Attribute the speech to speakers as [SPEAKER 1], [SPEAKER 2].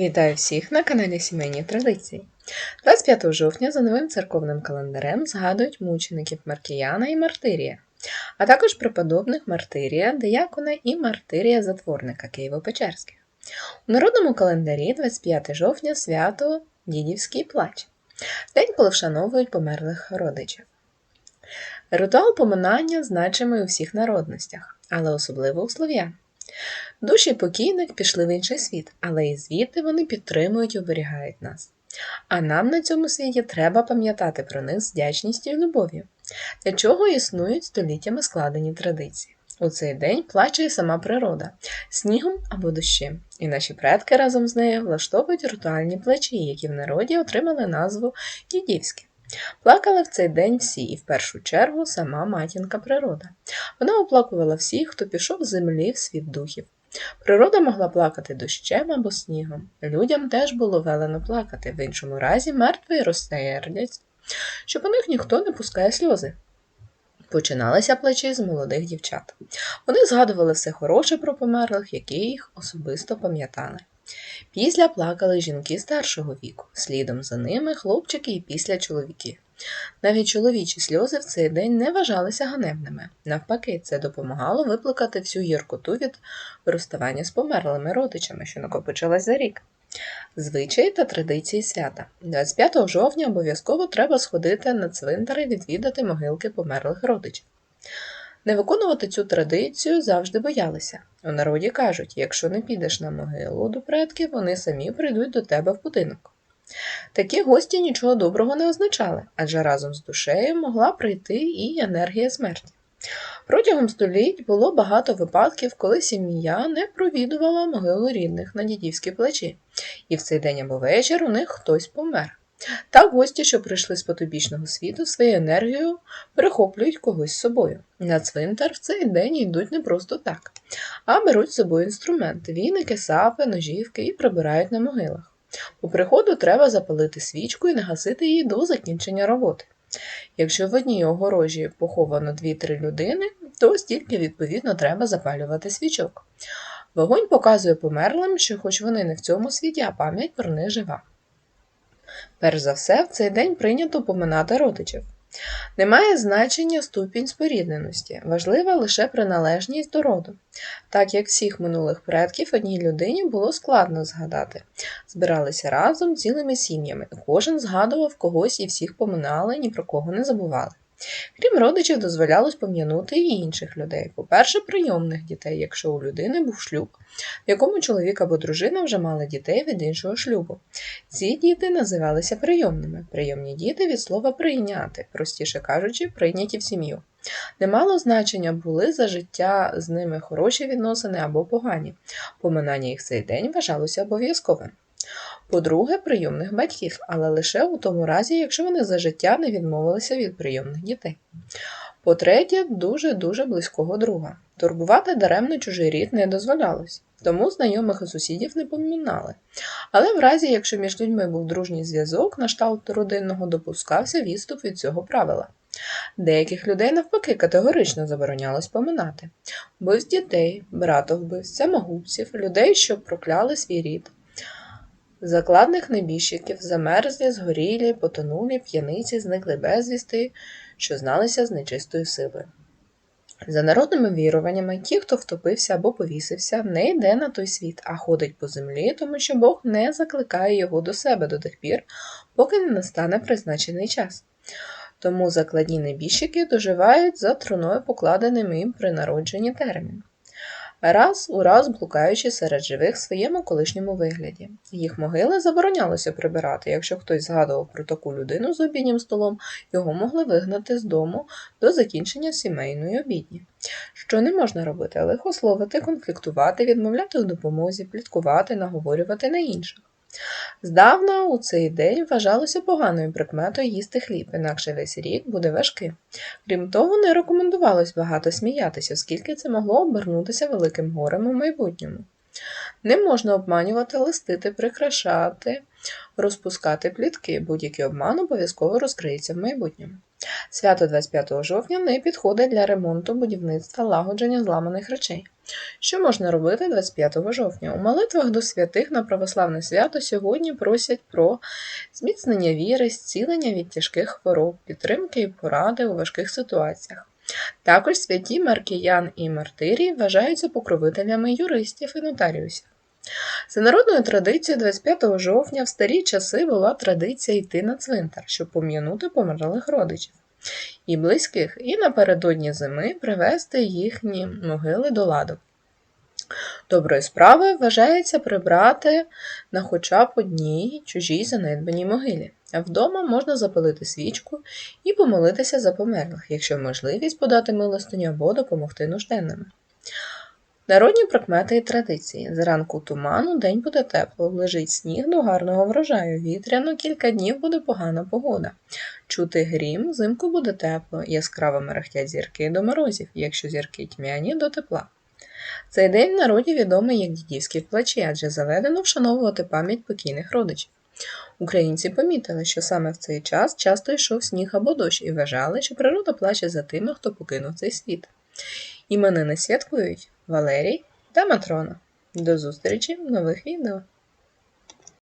[SPEAKER 1] Вітаю всіх на каналі Сімейні Традиції. 25 жовтня за новим церковним календарем згадують мучеників Маркіяна і Мартирія, а також преподобних Мартирія, Диякона і Мартирія Затворника Києво-Печерських. У народному календарі 25 жовтня свято Дідівський плач, день, коли вшановують померлих родичів. Ритуал поминання значимий у всіх народностях, але особливо у слов'ян. Душі покійних пішли в інший світ, але і звідти вони підтримують і оберігають нас. А нам на цьому світі треба пам'ятати про них з вдячністю і любов'ю, для чого існують століттями складені традиції. У цей день плаче і сама природа снігом або дощем, і наші предки разом з нею влаштовують ритуальні плачі, які в народі отримали назву дідівські. Плакали в цей день всі, і в першу чергу сама матінка природа. Вона оплакувала всіх, хто пішов з землі в світ духів. Природа могла плакати дощем або снігом. Людям теж було велено плакати, в іншому разі мертві розсердять, що по них ніхто не пускає сльози. Починалися плачі з молодих дівчат. Вони згадували все хороше про померлих, які їх особисто пам'ятали. Після плакали жінки старшого віку, слідом за ними хлопчики і після чоловіки. Навіть чоловічі сльози в цей день не вважалися ганебними. Навпаки, це допомагало виплакати всю гіркоту від розставання з померлими родичами, що накопичилась за рік. Звичаї та традиції свята. 25 жовтня обов'язково треба сходити на цвинтар і відвідати могилки померлих родичів. Не виконувати цю традицію завжди боялися. У народі кажуть, якщо не підеш на могилу до предків, вони самі прийдуть до тебе в будинок. Такі гості нічого доброго не означали, адже разом з душею могла прийти і енергія смерті. Протягом століть було багато випадків, коли сім'я не провідувала могилу рідних на дідівські плечі, і в цей день або вечір у них хтось помер. Так гості, що прийшли з потобічного світу, своєю енергією перехоплюють когось з собою. На цвинтар в цей день йдуть не просто так, а беруть з собою інструменти віники, сапи, ножівки і прибирають на могилах. По приходу треба запалити свічку і нагасити її до закінчення роботи. Якщо в одній огорожі поховано 2-3 людини, то стільки відповідно треба запалювати свічок. Вогонь показує померлим, що хоч вони не в цьому світі, а пам'ять про них жива. Перш за все, в цей день прийнято поминати родичів. Немає значення ступінь спорідненості, важлива лише приналежність до роду. Так як всіх минулих предків одній людині було складно згадати. Збиралися разом цілими сім'ями, кожен згадував когось і всіх поминали, ні про кого не забували. Крім родичів, дозволялось пом'янути і інших людей. По-перше, прийомних дітей, якщо у людини був шлюб, в якому чоловік або дружина вже мали дітей від іншого шлюбу. Ці діти називалися прийомними. Прийомні діти від слова прийняти, простіше кажучи, прийняті в сім'ю. Немало значення були за життя з ними хороші відносини або погані. Поминання їх цей день вважалося обов'язковим. По-друге, прийомних батьків, але лише у тому разі, якщо вони за життя не відмовилися від прийомних дітей. По-третє, дуже-дуже близького друга. Турбувати даремно чужий рід не дозволялось, тому знайомих і сусідів не помінали. Але в разі, якщо між людьми був дружній зв'язок, на шталт родинного допускався відступ від цього правила. Деяких людей навпаки категорично заборонялось поминати вбивць дітей, братовбивць, самогубців, людей, що прокляли свій рід. Закладних небіжчиків, замерзлі, згорілі, потонулі, п'яниці, зникли безвісти, що зналися з нечистою силою. За народними віруваннями, ті, хто втопився або повісився, не йде на той світ, а ходить по землі, тому що Бог не закликає його до себе до тих пір, поки не настане призначений час. Тому закладні небіжчики доживають за труною покладеним їм при народженні термін раз у раз блукаючи серед живих в своєму колишньому вигляді. Їх могили заборонялося прибирати. Якщо хтось згадував про таку людину з обіднім столом, його могли вигнати з дому до закінчення сімейної обідні. Що не можна робити, лихословити, конфліктувати, відмовляти у допомозі, пліткувати, наговорювати на інших. Здавна у цей день вважалося поганою прикметою їсти хліб, інакше весь рік буде важкий. Крім того, не рекомендувалось багато сміятися, оскільки це могло обернутися великим горем у майбутньому. Не можна обманювати, листити, прикрашати, розпускати плітки. Будь-який обман обов'язково розкриється в майбутньому. Свято 25 жовтня не підходить для ремонту, будівництва, лагодження зламаних речей. Що можна робити 25 жовтня? У молитвах до святих на православне свято сьогодні просять про зміцнення віри, зцілення від тяжких хвороб, підтримки і поради у важких ситуаціях. Також святі Маркіян і Мартирій вважаються покровителями юристів і нотаріусів. За народною традицією 25 жовтня в старі часи була традиція йти на цвинтар, щоб пом'янути померлих родичів і близьких, і напередодні зими привести їхні могили до ладу. Доброю справою вважається прибрати на хоча б одній чужій занедбаній могилі. А вдома можна запалити свічку і помолитися за померлих, якщо можливість подати милостиню або допомогти нужденним. Народні прикмети і традиції. Зранку туману день буде тепло, лежить сніг до гарного врожаю, вітряно кілька днів буде погана погода. Чути грім, взимку буде тепло, яскраво мерехтять зірки до морозів, якщо зірки тьмяні до тепла. Цей день в народі відомий як дідівські плачі, адже заведено вшановувати пам'ять покійних родичів. Українці помітили, що саме в цей час часто йшов сніг або дощ і вважали, що природа плаче за тими, хто покинув цей світ. Іменини святкують Валерій та Матрона. До зустрічі в нових відео!